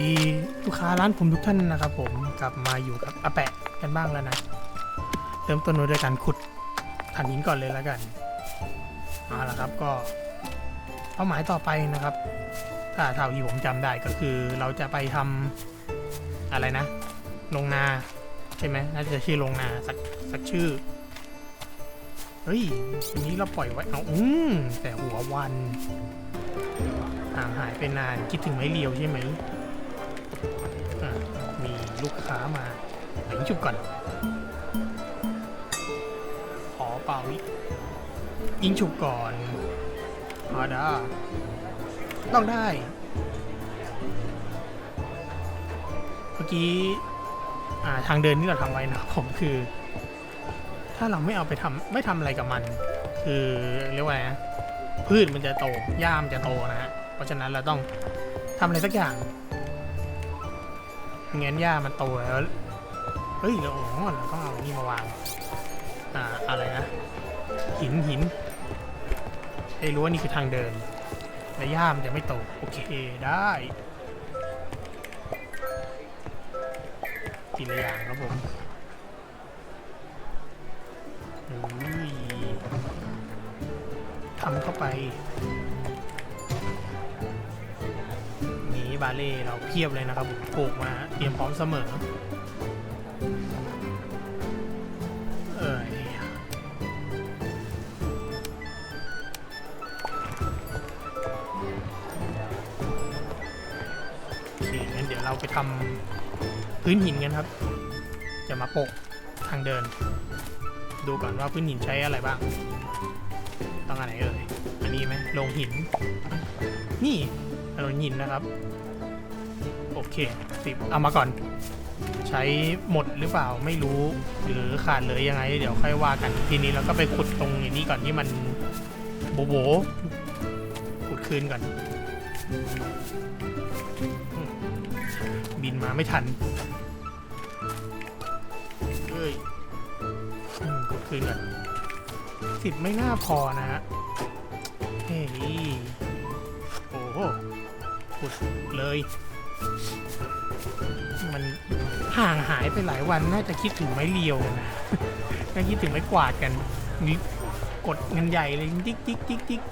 ดีลูกค้าร้านผมทุกท่านนะครับผมกลับมาอยู่กับอาแปะกันบ้างแล้วนะเริ่มต้นด้วยการขุดถ่านหินก่อนเลยแล้วกันเอาละครับก็เป้าหมายต่อไปนะครับ ถ้าเท่าที่ผมจำได้ก็คือเราจะไปทำอะไรนะลงนาใช่ไหมน่าจะชื่อลงนาสักสักชื่อเฮ้ยทีนี้เราปล่อยไว้เอาอืมแต่หัววันห่างหายไปนานคิดถึงไม่เลียวใช่ไหม ลูกค้ามาไหนชุบก่อน ขอเป่ายิงฉุบก่อนอาดาต้องได้ เมื่อกี้ทางเดินที่เราทำไว้นะผมคือ ถ้าเราไม่เอาไปทำไม่ทำอะไรกับมัน คือเรียกว่าไงพืชมันจะโตหญ้ามันจะโตนะฮะ เพราะฉะนั้นเราต้องทำอะไรสักอย่าง งั้นหญ้ามันโตแล้ว เฮ้ยเราอ๋อเราต้องเอาอันนี่มาวาง อ่า อะไรนะ หินหินได้รู้ว่านี่คือทางเดิน และหญ้ามันจะไม่โต โอเคได้ทีละอย่างครับผมทำเข้าไป บาเล่เราเพียบเลยนะครับผมปลูกมาเตรียมพร้อมเสมอ เอ้ยโอเคงั้นเดี๋ยวเราไปทำพื้นหินกันครับ จะมาโปะทางเดิน ดูก่อนว่าพื้นหินใช้อะไรบ้างต้องอะไรเอ่ยอันนี้ไหมลงหิน นี่ลงหินนะครับ โอเคสิบเอามาก่อน ใช้หมดหรือเปล่าไม่รู้หรือขาดเลยยังไง เดี๋ยวค่อยว่ากันทีนี้เราก็ไปขุดตรงนี้ก่อนที่มันโบโบขุดคืนก่อน บินมาไม่ทันเอ้ยขุดคืนก่อนสิบไม่น่าพอนะฮะเฮ้ยโอ้โหขุดเลย มันห่างหายไปหลายวันน่าจะคิดถึงไม้เรียวกันนะน่าคิดถึงไม้กวาดกันมีกดเงินใหญ่เลยจิ๊กจิ๊กจิ๊กจิ๊ก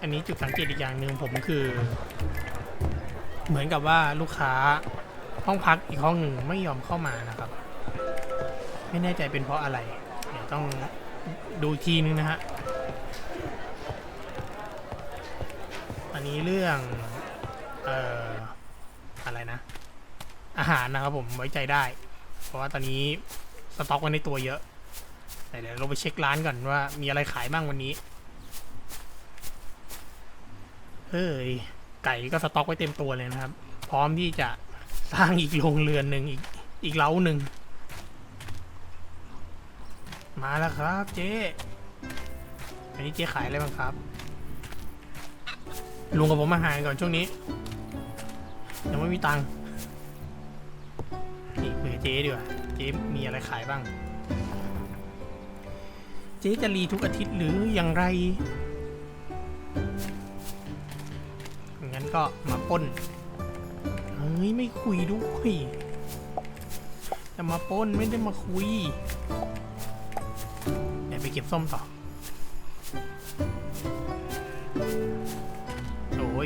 อันนี้จุดสังเกตอีกอย่างหนึ่งผมคือ เหมือนกับว่าลูกค้าห้องพักอีกห้องหนึ่งไม่ยอมเข้ามานะครับ ไม่แน่ใจเป็นเพราะอะไร เดี๋ยวต้องดูอีกทีนึงนะฮะ อันนี้เรื่องเอ่ออะไรนะ อาหารนะครับผมไว้ใจได้ เพราะว่าตอนนี้สต็อกไว้ในตัวเยอะเดี๋ยวเราไปเช็คร้านก่อนว่ามีอะไรขายบ้างวันนี้เฮ้ยไก่ก็สต็อกไว้เต็มตัวเลยนะครับ พร้อมที่จะสร้างอีกโรงเรือนหนึ่งอีกอีกเล้าหนึ่งมาแล้วครับเจ๊อันนี้เจ๊ขายอะไรบ้างครับ ลุงกับผมมาหารก่อนช่วงนี้ ยังไม่มีตังค์นี่คุยกับเจ๊ดีกว่าเจ๊มีอะไรขายบ้าง เจ๊จะรีทุกอาทิตย์หรืออย่างไรงั้นก็มาป้นเฮ้ยไม่คุยด้วยจะมาป้นไม่ได้มาคุยเดี๋ยวไปเก็บส้มต่อ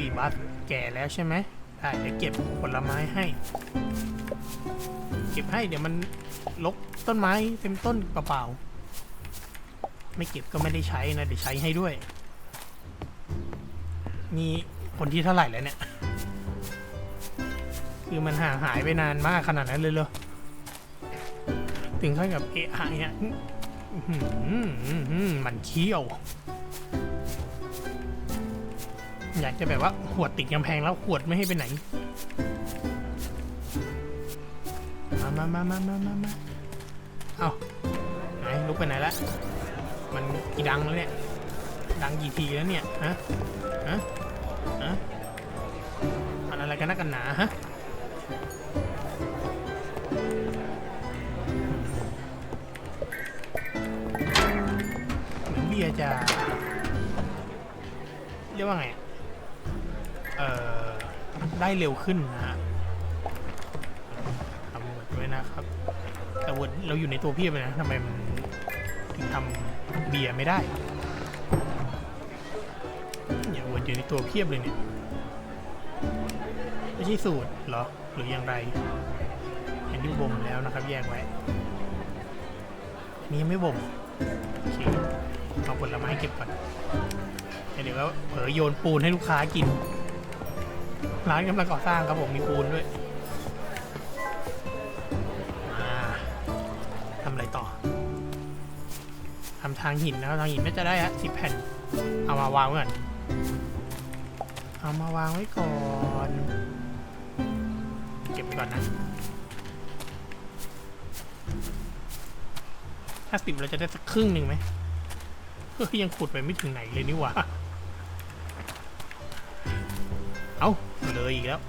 ยบัสแก่แล้วใช่ไหมได้เดี๋ยวเก็บผลไม้ให้ เก็บให้เดี๋ยวมันลกต้นไม้เต็มต้นเปล่าๆไม่เก็บก็ไม่ได้ใช้นะเดี๋ยวใช้ให้ด้วยนี่คนที่เท่าไหร่แล้วเนี่ย คือมันห่างหายไปนานมากขนาดนั้นเลยเหรอถึงขั้นกับเอะอะเนี่ยมันเขี้ยว อยากจะแบบว่าขวดติดกำแพงแล้วขวดไม่ให้ไปไหน มามามามามามามาเอาไหนลุกไปไหนละ มันกี่ดังแล้วเนี่ย ดังกี่ทีแล้วเนี่ย ฮะ ฮะ ฮะมันอะไรกันนักกันหนาฮะเหมือนเบียร์จะเรียกว่าไง เอ่อได้เร็วขึ้นนะฮะทำหมดด้วยนะครับ แต่วดเราอยู่ในตัวเพียบเลยนะทำไมมันถึงทำเบียร์ไม่ได้เนี่ยวดอยู่ในตัวเพียบเลยเนี่ยไม่ใช่สูตรเหรอหรืออย่างไรอันนี้บ่มแล้วนะครับแยกไว้อันนี้ยังไม่บ่มโอเคเอาผลไม้เก็บก่อนเดี๋ยวก็เผลอโยนปูนให้ลูกค้ากิน ร้านกำลังก่อสร้างครับผมมีปูนด้วยทำอะไรต่อทำทางหินนะครับทางหินน่จะได้ฮะสิบแผ่น เอามาวางไว้ก่อนเอามาวางไว้ก่อน เก็บไปก่อนนะถ้าสิบเราจะได้สักครึ่งหนึ่งไหมเฮ้ยยังขุดไปไม่ถึงไหนเลยนี่หว่า เอาเลยอีกแล้ว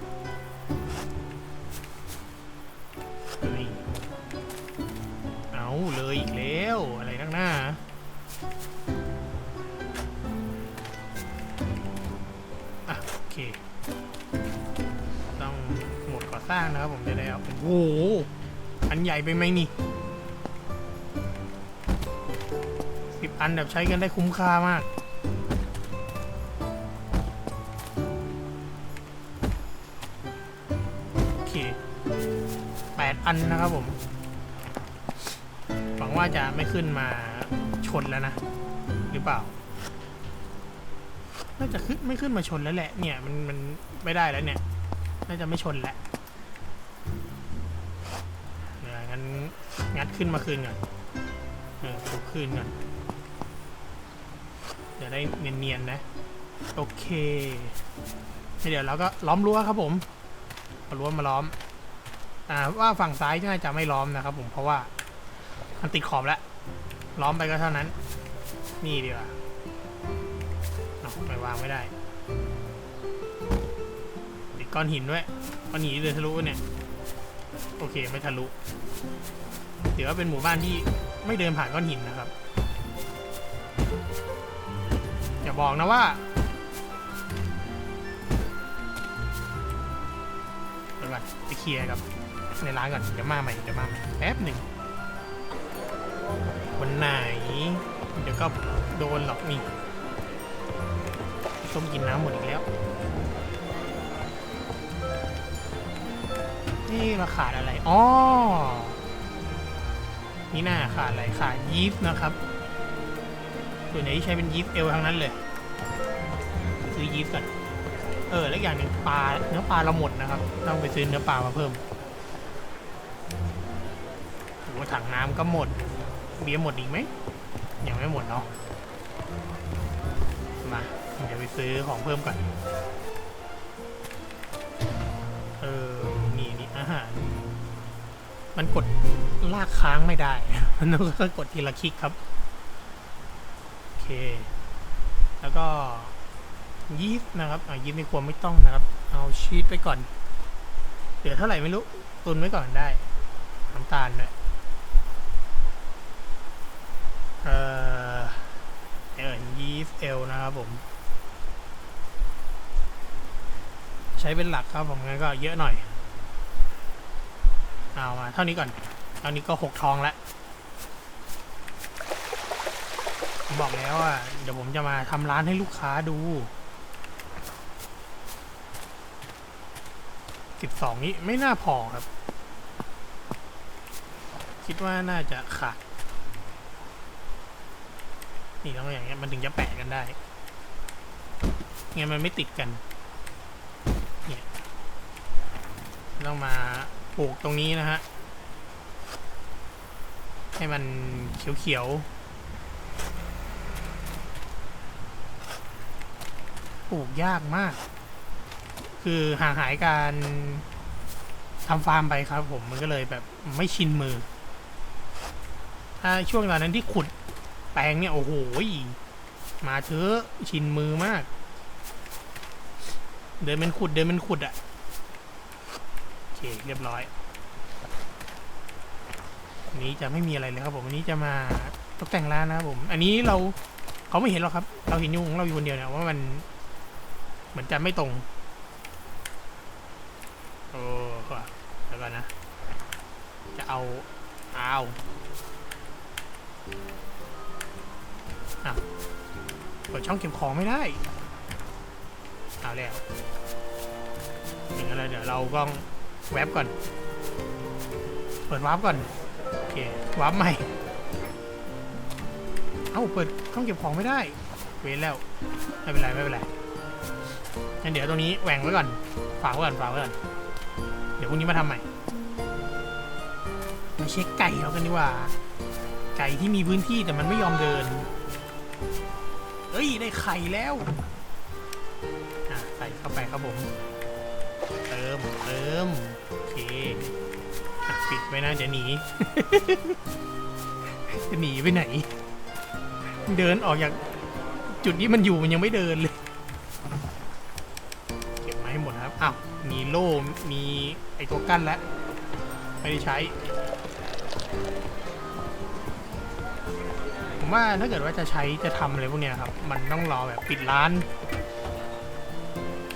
เฮ้ยเอาเลยอีกแล้วอะไรนักหน้าอะโอเค ต้องหมดก่อสร้างนะครับผมจะได้เอาโอ้โหอันใหญ่ไปไหมนี่สิบอันแบบใช้กันได้คุ้มค่ามาก อันนะครับผม หวังว่าจะไม่ขึ้นมาชนแล้วนะ หรือเปล่า น่าจะขึ้นไม่ขึ้นมาชนแล้วแหละ เนี่ยมันมันไม่ได้แล้วเนี่ย น่าจะไม่ชนแล้วเดี๋ยงั้นงัดขึ้นมาคืนก่อนเออทุบคืนก่อนเดี๋ยวได้เนียนๆนะ โอเค เดี๋ยวเราก็ล้อมรั้วครับผมเอารั้วมาล้อม อ่าว่าฝั่งซ้ายน่าจะไม่ล้อมนะครับผมเพราะว่ามันติดขอบแล้ว ล้อมไปก็เท่านั้น นี่ดีกว่าเอาไปวางไม่ได้ ติดก้อนหินด้วยก้อนหินเดินทะลุเนี่ย โอเคไม่ทะลุถือว่าเป็นหมู่บ้านที่ไม่เดินผ่านก้อนหินนะครับ อย่าบอกนะว่าเดี๋ยวก่อนไปเคลียร์กับ ในร้านก่อนเดี๋ยวมาใหม่เดี๋ยวมาใหม่แป๊บหนึ่งวันไหน เดี๋ยวก็โดนหรอกนี่ส้มกินน้ำหมดอีกแล้ว นี่เราขาดอะไรอ๋อนี่น่าขาดอะไรขาดยีสต์นะครับส่วนไหนที่ใช้เป็นยีสต์เอลทั้งนั้นเลยซื้อยีสต์ก่อนเออ แล้วอย่างหนึ่งปลาเนื้อปลาเราหมดนะครับ ต้องไปซื้อเนื้อปลามาเพิ่ม ถังน้ำก็หมด เบียร์หมดอีกไหมยังไม่หมดเนาะมาเดี๋ยวไปซื้อของเพิ่มก่อนเออนี่นี่อาหารมันกดลากค้างไม่ได้ มันต้องกดทีละคลิกครับ โอเค แล้วก็ยีสนะครับอ่ายีสต์ไม่ควรไม่ต้องนะครับ เอาชีสไปก่อน เดี๋ยวเท่าไหร่ไม่รู้ ตุนไว้ก่อนได้ น้ำตาลด้วย เอ่อเออยีสต์เอลนะครับผม ใช้เป็นหลักครับผมงั้นก็เยอะหน่อย เอามาเท่านี้ก่อนเท่านี้ก็หกทองแล้วผมบอกแล้วอะเดี๋ยวผมจะมาทำร้านให้ลูกค้าดูสิบสองนี้ไม่น่าพอครับ คิดว่าน่าจะขาด นี่ต้องอย่างเงี้ยมันถึงจะแปะกันได้งั้นมันไม่ติดกันเนี่ยต้องมาปลูกตรงนี้นะฮะให้มันเขียวๆปลูกยากมาก คือห่างหายการทำฟาร์มไปครับผมมันก็เลยแบบไม่ชินมือถ้าช่วงตอนนั้นที่ขุด แปลงเนี่ย โอ้โหมาเถอะชินมือมาก เดินเป็นขุดเดินเป็นขุดอะโอเคเรียบร้อยวันนี้จะไม่มีอะไรเลยครับผมวันนี้จะมาตกแต่งร้านนะครับผม อันนี้เราเขาไม่เห็นหรอกครับ เราเห็นอยู่ของเราอยู่คนเดียวเนี่ยว่ามันเหมือนจะไม่ตรงโอ้ก่อนนะ จะเอาอ้าว อ้าวเปิดช่องเก็บของไม่ได้เอาแล้วอย่างนั้นเลยเดี๋ยวเราต้องแว็บก่อน เปิดวาร์ปก่อน โอเควาร์ปใหม่ เอ้า เปิดช่องเก็บของไม่ได้ เว้นแล้ว ไม่เป็นไร ไม่เป็นไรงั้นเดี๋ยวตรงนี้แหว่งไว้ก่อน ฝากไว้ก่อน ฝากไว้ก่อน เดี๋ยวพรุ่งนี้มาทำใหม่ มาเช็คไก่เรากันดีกว่า ไก่ที่มีพื้นที่แต่มันไม่ยอมเดิน้ย ได้ไข่แล้วใส่เข้าไปครับผม เติม เติม โอเคปิดไว้นะเดี๋ยวหนี จะหนีไปไหน เดินออกจากจุดที่มันอยู่มันยังไม่เดินเลย เก็บมาให้หมดครับ อ้าว มีโล่ มีไอตัวกั้นแล้ว ไม่ได้ใช้ ผมว่าถ้าเกิดว่าจะใช้จะทำอะไรพวกเนี้ยครับ มันต้องรอแบบปิดร้าน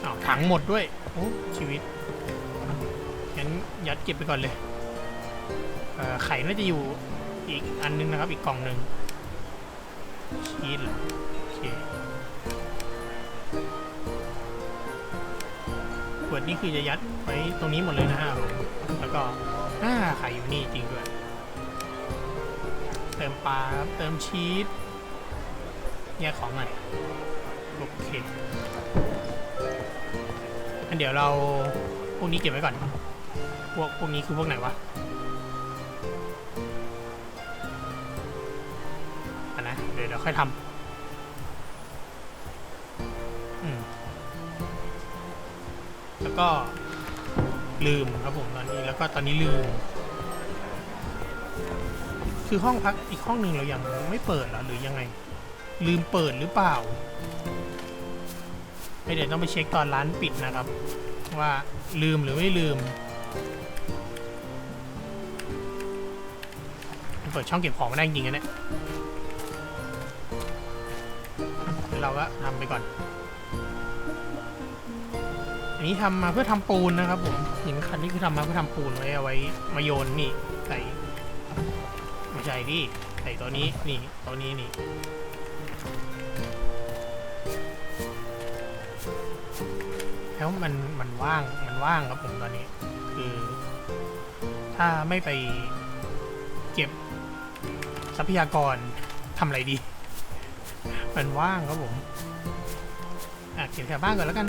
อ้าวถังหมดด้วย โอ้ชีวิตงั้นยัดเก็บไปก่อนเลยเไข่น่าจะอยู่อีกอันนึงนะครับ อีกกล่องหนึ่งชีสเหรอโอเคขวดนี้คือจะยัดไว้ตรงนี้หมดเลยนะฮะแล้วก็อ่าไข่อยู่นี่จริงด้วย เติมปลาเติมชีสแยกของหน่อยโอเคอันเดี๋ยวเราพวกนี้เก็บไว้ก่อน พวกพวกนี้คือพวกไหนวะอันนะเดี๋ยวเดี๋ยวค่อยทำอืมแล้วก็ลืมครับผมตอนนี้แล้วก็ตอนนี้ลืม คือห้องพักอีกห้องหนึ่งเรายังไม่เปิดหรอหรือยังไง ลืมเปิดหรือเปล่าไม่เดี๋ยวต้องไปเช็คตอนร้านปิดนะครับ ว่าลืมหรือไม่ลืมเปิดช่องเก็บของไม่ได้จริงๆนะเนี่ยเดี๋ยวเราก็ทำไปก่อน อันนี้ทำมาเพื่อทำปูนนะครับผมหินคันนี้คือทำมาเพื่อทำปูนไว้เอาไว้มาโยนนี่ใส่ ไม่ใช่ดิใส่ตัวนี้นี่ตัวนี้นี่แล้วมันมันว่างมันว่างครับผมตอนนี้ คือ ถ้าไม่ไปเก็บทรัพยากรทำอะไรดี มันว่างครับผมอะเก็บแถวบ้านก่อนแล้วกัน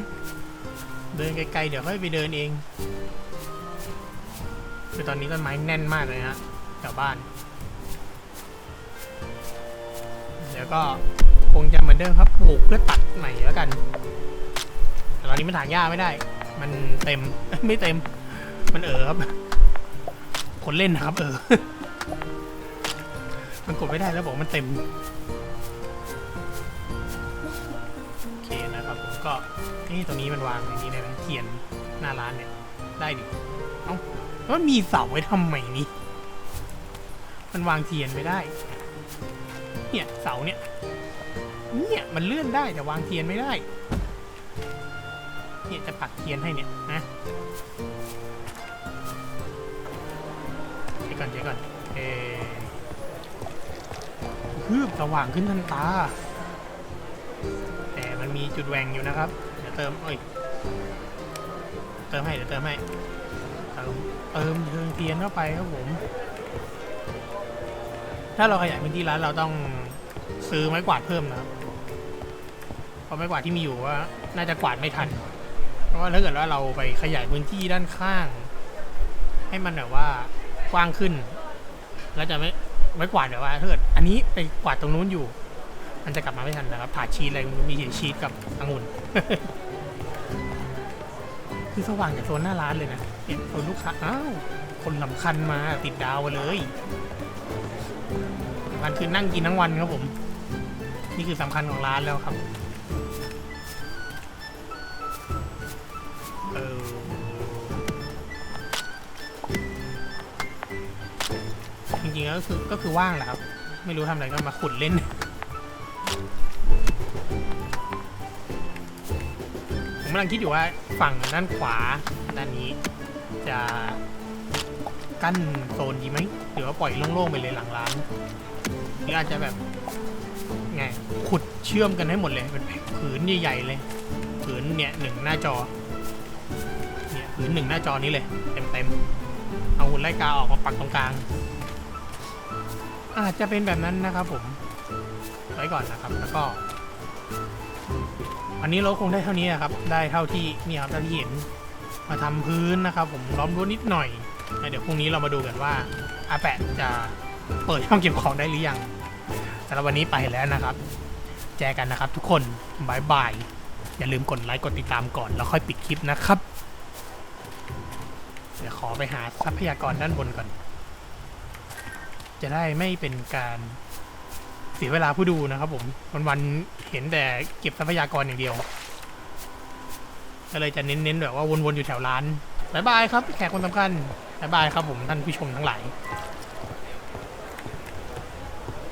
เดินไกลๆเดี๋ยวค่อยไปเดินเองคือตอนนี้ต้นไม้แน่นมากเลยฮะแถวบ้าน เดี๋ยวก็คงจะเหมือนเดิมครับปลูกเพื่อตัดใหม่แล้วกัน แต่ตอนนี้มันถางหญ้าไม่ได้ มันเต็มไม่เต็ม มันเออครับ คนเล่นนะครับ เออ มันกดไม่ได้แล้วบอกมันเต็มโอเคนะครับผมก็นี่ตรงนี้มันวางอย่างนี้ได้ไหมเทียนหน้าร้านเนี่ยได้ดิเอ้ามันมีเสาไว้ทำไมนี่มันวางเทียนไม่ได้ เนี่ยเสาเนี่ยเนี่ยมันเลื่อนได้แต่วางเทียนไม่ได้เนี่ยจะปักเทียนให้เนี่ยนะเช็คก่อนเช็คก่อนเออคืบสว่างขึ้นทันตา แต่มันมีจุดแหว่งอยู่นะครับ เดี๋ยวเติมเอ้ยเติมให้เดี๋ยวเติมให้เติมเติมเทิงเทียนเข้าไปครับผม ถ้าเราขยายพื้นที่ร้านเราต้องซื้อไม้กวาดเพิ่มนะครับเพราะไม้กวาดที่มีอยู่ว่าน่าจะกวาดไม่ทัน เพราะว่าถ้าเกิดว่าเราไปขยายพื้นที่ด้านข้าง ให้มันแบบว่ากว้างขึ้น แล้วจะไม่ไม่กวาดแบบว่าถ้าเกิดอันนี้ไปกวาดตรงนู้นอยู่ มันจะกลับมาไม่ทันนะครับผ่าชีสอะไรมีเห็นชีสกับองุ่นคือสว่างจากโซนหน้าร้านเลยนะเนี่ยโซนลูกค้าอ้าวคนสำคัญมาติดดาวเลย คัญคือนั่งกินทั้งวันครับผม นี่คือสำคัญของร้านแล้วครับเออจริงๆก็คือก็คือว่างแหละครับ ไม่รู้ทำอะไรก็มาขุดเล่นผมกำลังคิดอยู่ว่าฝั่งด้านขวาด้านนี้จะกั้นโซนดีไหมหรือว่าปล่อยโล่งๆไปเลยหลังร้าน รืออาจจะแบบไงขุดเชื่อมกันให้หมดเลยเป็นผืนใหญ่ๆเลยผืนเนี่ยหนึ่งหน้าจอเนี่ยผืนหนึ่งหน้าจอนี้เลยเต็มๆเอาหุ่นไล่กาออกมาปักตรงกลาง อาจจะเป็นแบบนั้นนะครับผมไว้ก่อนนะครับแล้วก็อันนี้เราคงได้เท่านี้นครับ ได้เท่าที่เนี่ยครับเท่าที่เห็น มาทำพื้นนะครับ ผมล้อมรั้วนิดหน่อย เดี๋ยวพรุ่งนี้เรามาดูกันว่าอาแปะจะเปิดช่องเก็บของได้หรือยัง สำหรับวันนี้ไปแล้วนะครับ แจกันนะครับทุกคนบายบาย อย่าลืมกดไลค์กดติดตามก่อนแล้วค่อยปิดคลิปนะครับ เดี๋ยวขอไปหาทรัพยากรด้านบนก่อน จะได้ไม่เป็นการเสียเวลาผู้ดูนะครับผมวันๆเห็นแต่เก็บทรัพยากรอย่างเดียว ก็เลยจะเน้นๆแบบว่าวนๆอยู่แถวร้านบายบายครับแขกคนสำคัญบายบายครับผมท่านผู้ชมทั้งหลาย